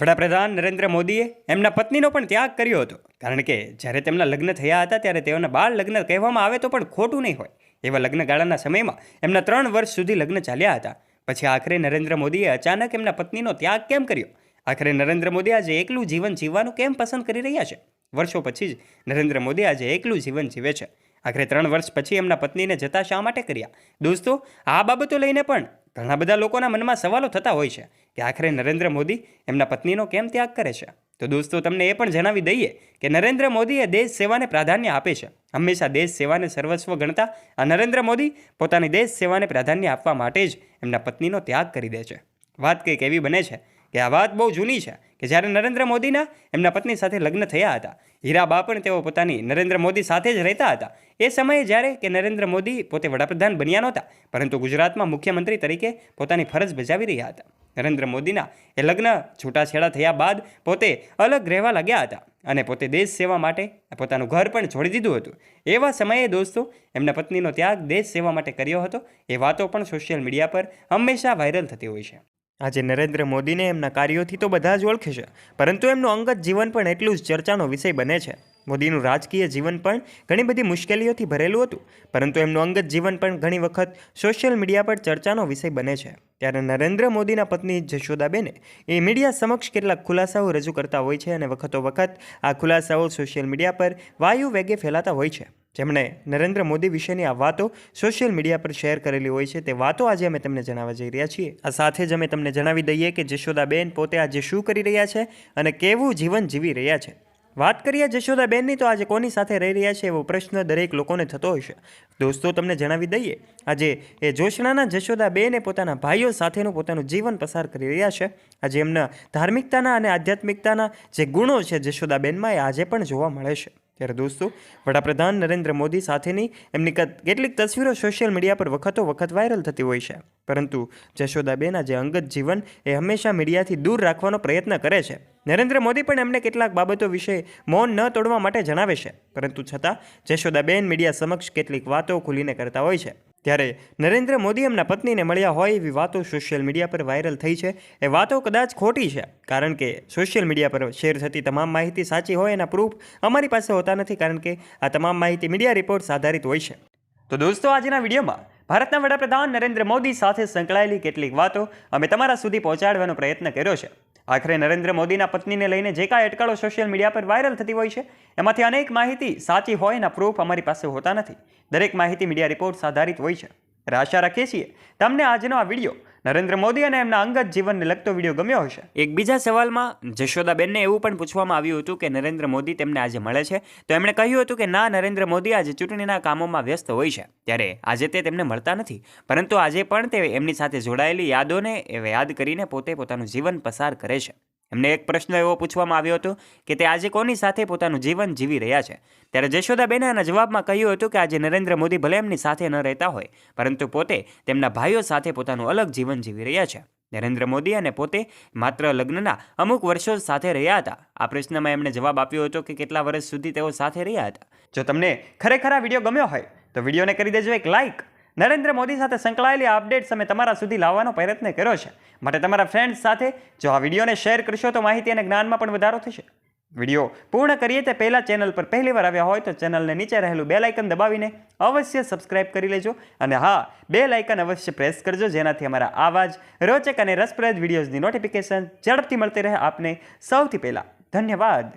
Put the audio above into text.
વડાપ્રધાન નરેન્દ્ર મોદીએ એમના પત્નીનો પણ ત્યાગ કર્યો હતો. કારણ કે જ્યારે તેમના લગ્ન થયા હતા, ત્યારે તેઓના બાળ લગ્ન કહેવામાં આવે તો પણ ખોટું નહીં હોય. એવા લગ્નગાળાના સમયમાં એમના ત્રણ વર્ષ સુધી લગ્ન ચાલ્યા હતા. પછી આખરે નરેન્દ્ર મોદીએ અચાનક એમના પત્નીનો ત્યાગ કેમ કર્યો? આખરે નરેન્દ્ર મોદી આજે એકલું જીવન જીવવાનું કેમ પસંદ કરી રહ્યા છે? વર્ષો પછી જ નરેન્દ્ર મોદી આજે એકલું જીવન જીવે છે. આખરે ત્રણ વર્ષ પછી એમના પત્નીને જતા શા માટે કર્યા? દોસ્તો, આ બાબતો લઈને પણ ઘણા બધા લોકોના મનમાં સવાલો થતા હોય છે કે આખરે નરેન્દ્ર મોદી એમના પત્નીનો કેમ ત્યાગ કરે છે? તો દોસ્તો, તમને એ પણ જણાવી દઈએ કે નરેન્દ્ર મોદીએ દેશ સેવાને પ્રાધાન્ય આપે છે. હંમેશા દેશ સેવાને સર્વસ્વ ગણતા આ નરેન્દ્ર મોદી પોતાની દેશ સેવાને પ્રાધાન્ય આપવા માટે જ એમના પત્નીનો ત્યાગ કરી દે છે. વાત કંઈક એવી બને છે કે આ વાત બહુ જૂની છે કે જ્યારે નરેન્દ્ર મોદીના એમના પત્ની સાથે લગ્ન થયા હતા હીરાબા પણ તેઓ પોતાની નરેન્દ્ર મોદી સાથે જ રહેતા હતા. એ સમયે જ્યારે કે નરેન્દ્ર મોદી પોતે વડાપ્રધાન બન્યા નહોતા, પરંતુ ગુજરાતમાં મુખ્યમંત્રી તરીકે પોતાની ફરજ બજાવી રહ્યા હતા. નરેન્દ્ર મોદીના એ લગ્ન છૂટાછેડા થયા બાદ પોતે અલગ રહેવા લાગ્યા હતા અને પોતે દેશ સેવા માટે પોતાનું ઘર પણ છોડી દીધું હતું. એવા સમયે દોસ્તો, એમના પત્નીનો ત્યાગ દેશ સેવા માટે કર્યો હતો. એ વાતો પણ સોશિયલ મીડિયા પર હંમેશા વાયરલ થતી હોય છે. આજે નરેન્દ્ર મોદીને એમના કાર્યોથી તો બધા જ ઓળખે છે, પરંતુ એમનું અંગત જીવન પણ એટલું જ ચર્ચાનો વિષય બને છે. મોદીનું રાજકીય જીવન પણ ઘણી બધી મુશ્કેલીઓથી ભરેલું હતું, પરંતુ એમનું અંગત જીવન પણ ઘણી વખત સોશિયલ મીડિયા પર ચર્ચાનો વિષય બને છે. ત્યારે નરેન્દ્ર મોદીના પત્ની જશોદાબેને એ મીડિયા સમક્ષ કેટલાક ખુલાસાઓ રજૂ કરતા હોય છે અને વખતો વખત આ ખુલાસાઓ સોશિયલ મીડિયા પર વાયુ વેગે ફેલાતા હોય છે. જેમણે નરેન્દ્ર મોદી વિશેની આ વાતો સોશિયલ મીડિયા પર શેર કરેલી હોય છે તે વાતો આજે અમે તમને જણાવવા જઈ રહ્યા છીએ. આ સાથે જ અમે તમને જણાવી દઈએ કે જશોદાબેન પોતે આજે શું કરી રહ્યા છે અને કેવું જીવન જીવી રહ્યા છે. વાત કરીએ જશોદાબેનની તો આજે કોની સાથે રહી રહ્યા છે એવો પ્રશ્ન દરેક લોકોને થતો હશે દોસ્તો, તમને જણાવી દઈએ, આજે એ જોશણાના જશોદાબેન પોતાના ભાઈઓ સાથેનું પોતાનું જીવન પસાર કરી રહ્યા છે. આજે એમના ધાર્મિકતાના અને આધ્યાત્મિકતાના જે ગુણો છે જશોદાબેનમાં એ આજે પણ જોવા મળે છે. ત્યારે દોસ્તો, વડાપ્રધાન નરેન્દ્ર મોદી સાથેની એમની કેટલીક તસવીરો સોશિયલ મીડિયા પર વખતો વખત વાયરલ થતી હોય છે. પરંતુ જશોદાબેના જે અંગત જીવન એ હંમેશા મીડિયાથી દૂર રાખવાનો પ્રયત્ન કરે છે. નરેન્દ્ર મોદી પણ એમને કેટલાક બાબતો વિશે મૌન ન તોડવા માટે જણાવે છે. પરંતુ છતાં જશોદાબેન મીડિયા સમક્ષ કેટલીક વાતો ખુલીને કરતા હોય છે. ત્યારે નરેન્દ્ર મોદી એમના પત્નીને મળ્યા હોય એવી વાતો સોશિયલ મીડિયા પર વાયરલ થઈ છે. એ વાતો કદાચ ખોટી છે, કારણ કે સોશિયલ મીડિયા પર શેર થતી તમામ માહિતી સાચી હોય એના પ્રૂફ અમારી પાસે હોતા નથી, કારણ કે આ તમામ માહિતી મીડિયા રિપોર્ટ્સ આધારિત હોય છે. તો દોસ્તો, આજના વિડીયોમાં ભારતના વડાપ્રધાન નરેન્દ્ર મોદી સાથે સંકળાયેલી કેટલીક વાતો અમે તમારા સુધી પહોંચાડવાનો પ્રયત્ન કર્યો છે. આખરે નરેન્દ્ર મોદીના પત્નીને લઈને જે કાંઈ અટકળો સોશિયલ મીડિયા પર વાયરલ થતી હોય છે, એમાંથી અનેક માહિતી સાચી હોય એના પ્રૂફ અમારી પાસે હોતા નથી. દરેક માહિતી મીડિયા રિપોર્ટ્સ આધારિત હોય છે. રાશા રાખીએ છીએ તમને આજનો આ વીડિયો નરેન્દ્ર મોદી અને એમના અંગત જીવનને લગતો વીડિયો ગમ્યો હશે. એક બીજા સવાલમાં જશોદાબેનને એવું પણ પૂછવામાં આવ્યું હતું કે નરેન્દ્ર મોદી તેમને આજે મળે છે. તો એમણે કહ્યું હતું કે ના, નરેન્દ્ર મોદી આજે ચૂંટણીના કામોમાં વ્યસ્ત હોય છે. ત્યારે આજે તે તેમને મળતા નથી. પરંતુ આજે પણ તે એમની સાથે જોડાયેલી યાદોને યાદ કરીને પોતે પોતાનું જીવન પસાર કરે છે. એમને એક પ્રશ્ન એવો પૂછવામાં આવ્યો હતો કે તે આજે કોની સાથે પોતાનું જીવન જીવી રહ્યા છે? ત્યારે જશોદાબેને આના જવાબમાં કહ્યું હતું કે આજે નરેન્દ્ર મોદી ભલે એમની સાથે ન રહેતા હોય, પરંતુ પોતે તેમના ભાઈઓ સાથે પોતાનું અલગ જીવન જીવી રહ્યા છે. નરેન્દ્ર મોદી અને પોતે માત્ર લગ્નના અમુક વર્ષો સાથે રહ્યા હતા. આ પ્રશ્નમાં એમણે જવાબ આપ્યો હતો કે કેટલા વર્ષ સુધી તેઓ સાથે રહ્યા હતા. જો તમને ખરેખર આ વીડિયો ગમ્યો હોય, તો વિડીયોને કરી દેજો એક લાઇક નરેન્દ્ર મોદી સાથે સંકળાયેલી અપડેટ્સ અમે તમારા સુધી લાવવાનો પ્રયત્ન કર્યો છે. માટે તમારા ફ્રેન્ડ્સ સાથે જો આ વિડીયોને શેર કરશો તો માહિતી અને જ્ઞાનમાં પણ વધારો થશે. વીડિયો પૂર્ણ કરીએ તે પહેલાં ચેનલ પર પહેલીવાર આવ્યા હોય તો ચેનલને નીચે રહેલું બે લાઇકન દબાવીને અવશ્ય સબસ્ક્રાઇબ કરી લેજો. અને હા બે લાઇકન અવશ્ય પ્રેસ કરજો, જેનાથી અમારા આવા જ રોચક અને રસપ્રદ વિડીયોઝની નોટિફિકેશન ઝડપથી મળતી રહે આપને સૌથી પહેલાં. ધન્યવાદ.